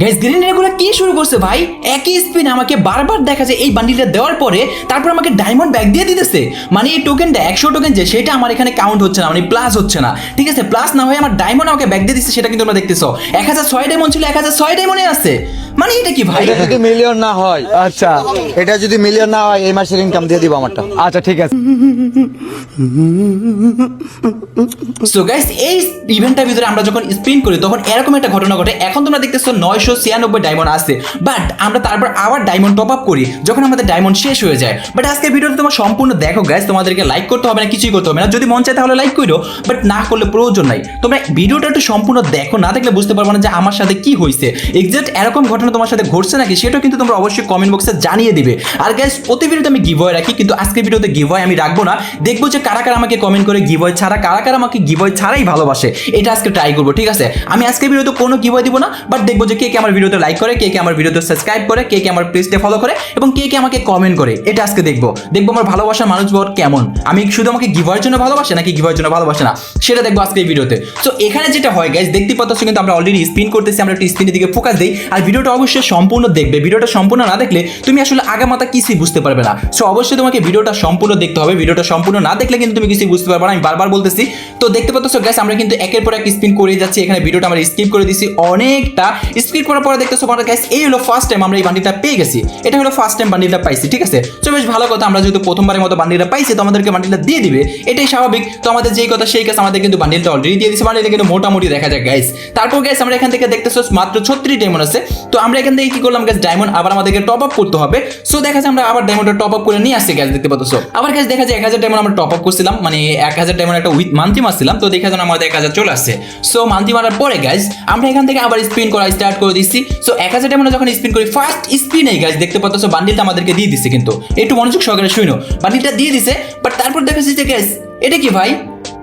Gas green এগুলো কি শুরু করছে ভাই? একই স্পিন আমাকে বারবার দেখা যায় এই বান্ডিলটা দেওয়ার পরে, তারপর আমাকে ডায়মন্ড ব্যাগ দিয়ে দিতেছে। মানে এই টোকেনটা একশো টোকেন যে, সেটা আমার এখানে কাউন্ট হচ্ছে না মানে প্লাস হচ্ছে না। ঠিক আছে প্লাস না হয়ে আমার ডায়মন্ড আমাকে ব্যাগ দিয়ে দিচ্ছে, সেটা কিন্তু তোমরা দেখতেছো। এক হাজার ছয় ডায়মন্ড ছিল, এক হাজার ছয় ডায়মন্ডে আছে। মানে এটা কি ভাই? এটা যদি মিলিয়ন না হয় আচ্ছা। এটা যদি মিলিয়ন না হয় এই মাসের ইনকাম দিয়ে দিব আমারটা। আচ্ছা ঠিক আছে। সো গাইস এই ইভেন্টটার ভিতরে আমরা যখন স্পিন করি তখন এরকম একটা ঘটনা ঘটে। এখন তোমরা দেখতেছো নয়শো ছিয়ানব্বই ডায়মন্ড আছে। বাট আমরা তারপর আবার ডায়মন্ড টপ আপ করি যখন আমাদের ডায়মন্ড শেষ হয়ে যায়। বাট আজকে ভিডিওটা তোমার সম্পূর্ণ দেখো গাইস তোমাদেরকে লাইক করতে হবে না কিছুই করতে হবে না। যদি মন চায় তাহলে লাইক করো বাট না করলে প্রয়োজন নাই। তোমরা ভিডিওটা একটু সম্পূর্ণ দেখো না দেখলে বুঝতে পারব না যে আমার সাথে কি হয়েছে এক্সাক্ট এরকম ঘটনা তোমার সাথে ঘটছে নাকি সেটাও কিন্তু তোমরা অবশ্যই কমেন্ট বক্সে জানিয়ে দিবে। আর গাইস প্রতি ভিডিওতে আমি গিভওয়ে রাখি, কিন্তু আজকে ভিডিওতে গিভওয়ে আমি রাখব না। দেখব যে কারা কারা আমাকে কমেন্ট করে গিভওয়ে ছাড়া, কারা কারা আমাকে গিভওয়ে ছাড়াই ভালোবাসে। এটা আজকে ট্রাই করব, ঠিক আছে? আমি আজকে ভিডিওতে কোনো গিভওয়ে দিব না বাট দেখব যে কে কে আমার ভিডিওতে লাইক করে, কে কে আমার ভিডিওতে সাবস্ক্রাইব করে, কে কে আমার পেজটা ফলো করে, এবং কে কে আমাকে কমেন্ট করে। এটা আজকে দেখব। দেখব আমার ভালোবাসার মানুষ বর কেমন? আমি শুধু আমাকে গিভওয়ের জন্য ভালোবাসে নাকি গিভওয়ের জন্য ভালোবাসে না? সেটা দেখব আজকে এই ভিডিওতে। সো এখানে যেটা হয় গাইজ দেখতে পাচ্ছ কিন্তু আমরা অলরেডি স্পিন করতেছি, আমরা একটু স্পিনের দিকে ফোকাস দিই, আর ভিডিওটা অবশ্যই সম্পূর্ণ দেখবে। ভিডিওটা সম্পূর্ণ না দেখলে তুমি আসলে আগামাতা কিছুই বুঝতে পারবে না। সো অবশ্যই তোমাকে ভিডিওটা সম্পূর্ণ দেখতে হবে। ভিডিওটা সম্পূর্ণ না দেখলে কিন্তু তুমি কিছুই বুঝতে পারবে না। আমি বারবার বলতেছি, তো দেখতে পাচ্ছ গ্যাস আমরা কিন্তু একের পর এক স্পিন করে যাচ্ছি। এখানে ভিডিওটা আমরা স্কিপ করে দিছি অনেকটা। স্কিপ করার পরে দেখতেছো আমরা গ্যাস এই হলো ফার্স্ট টাইম আমরা এই বান্ডিলটা পেয়ে গেছি। এটা হলো ফার্স্ট টাইম বান্ডিলটা পাইছি, ঠিক আছে? তো বেশ ভালো কথা, আমরা যেহেতু প্রথমবারের মতো বান্ডিলটা পাইছি, তো আমাদেরকে বান্ডিলটা দিয়ে দিবে। এটাই স্বাভাবিক। তো আমাদের যেই কথা, সেই কাজ আমাদের কিন্তু বান্ডিলটা অলরেডি দিয়ে দিছে বান্ডিলটা কিন্তু মোটামুটি দেখা যায় গ্যাস তারপর গ্যাস আমরা এখান থেকে দেখতেছো মাত্র ছত্রিশ ডায়মন্ড আছে। তো আমরা এখান থেকে কি করলাম গ্যাস ডায়মন্ড আবার আমাদেরকে টপ আপ করতে হবে। সো দেখা যায় আমরা আবার ডায়মন্ডটা টপ আপ করে নিয়ে আসছি গ্যাস দেখতে পাচ্ছ? আবার গ্যাস দেখা যায় এক হাজার ডায়মন্ড আমরা টপ আপ করছিলাম মানে এক হাজার ডায়মন্ড একটা উইথ মান্থলি মারছিলাম, তো দেখা যায় আমাদের এক হাজার চলে আসছে। সো মান্থলি মারার পরে গ্যাস আমরা এখান থেকে আবার স্পিন করা স্টার্ট করে দিচ্ছি। সো এক হাজার ডায়মন্ড যখন স্পিন করি ফার্স্ট স্পিনেই গ্যাস দেখতে পাচ্ছ বান্ডিলটা আমাদেরকে দিয়ে দিচ্ছে কিন্তু। একটু মনোযোগ সহকারে শুনো। বান্ডিলটা দিয়ে দিছে বাট তারপর দেখা যাচ্ছে যে গ্যাস এটা কি ভাই?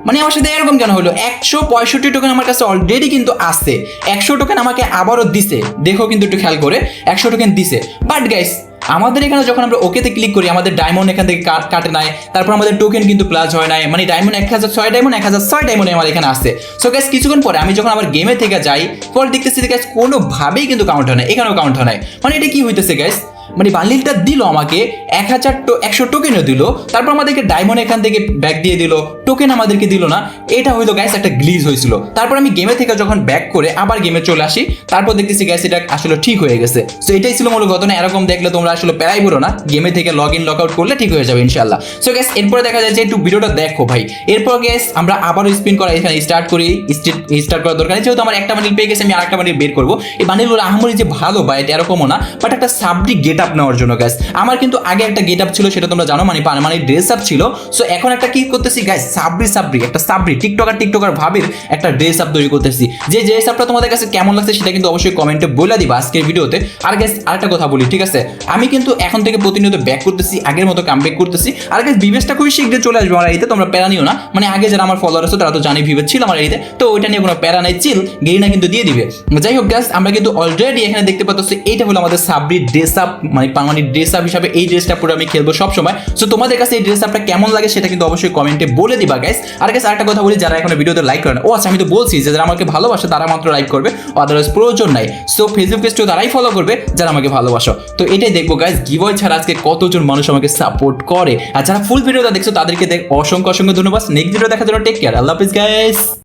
মানে আমার সাথে এরকম কেন হলো? একশো পঁয়ষট্টি টোকেন আমার কাছে অলরেডি কিন্তু আসছে একশো টোকেন আমাকে আবারও দিছে। দেখো কিন্তু একটু খেয়াল করে, একশো টোকেন দিছে। বাট গাইস আমাদের এখানে যখন আমরা ওকেতে ক্লিক করি, আমাদের ডায়মন্ড এখান থেকে কাট কাটে নাই। তারপর আমাদের টোকেন কিন্তু প্লাস হয় নাই। মানে ডায়মন্ড এক হাজার, ছয় ডায়মন্ড এক হাজার, ছয় ডায়মন্ড আমার এখানে আসছে সো গ্যাস কিছুক্ষণ পরে আমি যখন আমার গেমে থেকে যাই, পরে দেখতেছি গ্যাস কোনোভাবেই কিন্তু কাউন্ট হয় না এখানেও কাউন্ট হয় নাই। মানে এটা কি হইতেছে গ্যাস মানে বান্ডিলটা দিল আমাকে এক হাজার একশো টোকেনও দিল, তারপর আমাদেরকে ডায়মন্ড এখান থেকে ব্যাক দিয়ে দিল। টোকেন আমাদেরকে দিল না। এটা হয়তো গ্যাস একটা গ্লিজ হয়েছিল। তারপর আমি গেমে থেকে যখন ব্যাক করে আবার গেমে চলে আসি, তারপর দেখতেছি গ্যাস এটা আসলে ঠিক হয়ে গেছে। সো এটাই ছিল মূল ঘটনা। এরকম দেখলে তোমরা আসলে প্যারাই বলো না। গেমে থেকে লগ ইন লগ আউট করলে ঠিক হয়ে যাবে ইনশাল্লাহ সো গ্যাস এরপরে দেখা যায় যে একটু ভিডিওটা দেখো ভাই। এরপর গ্যাস আমরা আবারও স্পিন করা এখানে স্টার্ট করি। স্টার্ট করার দরকার যেহেতু আমার একটা বান্ডিল পেয়ে গেছে, আমি আরেকটা বান্ডিল বের করব। এই বান্ডিলগুলো আহামরি যে ভালো বা এটা এরকমও না। বাট একটা সাবডি গেট আপ নেওয়ার জন্য গ্যাস আমার কিন্তু আগে একটা গেট আপ ছিল, সেটা তোমরা জানো মানে মানে ড্রেস আপ ছিল। সো এখন একটা কি করতেছি গ্যাস সাবরি সাবরি, একটা সাবরি, টিকটকার টিকটকার ভাবির একটা ড্রেস আপ তৈরি করতেছি। যে ড্রেস আপটা তোমাদের কাছে কেমন লাগছে, সেটা কিন্তু অবশ্যই কমেন্টে বলে দিবা আজকের ভিডিওতে। আর গ্যাস আরেকটা কথা বলি, ঠিক আছে? আমি কিন্তু এখন থেকে প্রতিনিয়ত ব্যাক করতেছি, আগের মতো কাম ব্যাক করতেছি। আর গ্যাস বিবেশটা খুবই শীঘ্রই চলে আসবে আমার এতে তোমরা প্যারা নিও না। মানে আগে যারা আমার ফলোয়ার আছে, তারা তো জানি ভিভে ছিল আমার এতে তো ওইটা নিয়ে কোনো প্যারা নাই চিল গেরিনা কিন্তু দিয়ে দিবে। যাই হোক গ্যাস আমরা কিন্তু অলরেডি এখানে দেখতে পাচ্ছি এইটা হলো আমাদের সাবরি ড্রেস আপ মানে পারমানেন্ট ড্রেস আপ হিসাবে এই ড্রেসটা পুরো আমি খেলব সব সময় সো তোমাদের কাছে এই ড্রেস আপটা কেমন লাগে সেটা কিন্তু অবশ্যই কমেন্টে বলে দিবা গাইস আর গাইস আরেকটা কথা বলি, যারা এখন ভিডিওতে লাইক করে না, ও আচ্ছা আমি তো বলছি যে যারা আমাকে ভালোবাসে, তারা মাত্র লাইক করবে আদারওয়াইজ প্রয়োজন নাই। সো ফেসবুক পেজটিও তারাই ফলো করবে, যারা আমাকে ভালোবাসো। তো এটাই দেখব গাইস গিভওয়ে ছাড়া আজকে কতজন মানুষ আমাকে সাপোর্ট করে? আর যারা ফুল ভিডিওটা দেখছ, তাদেরকে দেখ অসংখ্য অসংখ্য ধন্যবাদ। নেক্সট ভিডিও দেখার জন্য টেক কেয়ার আল্লাহ হাফিজ গাইস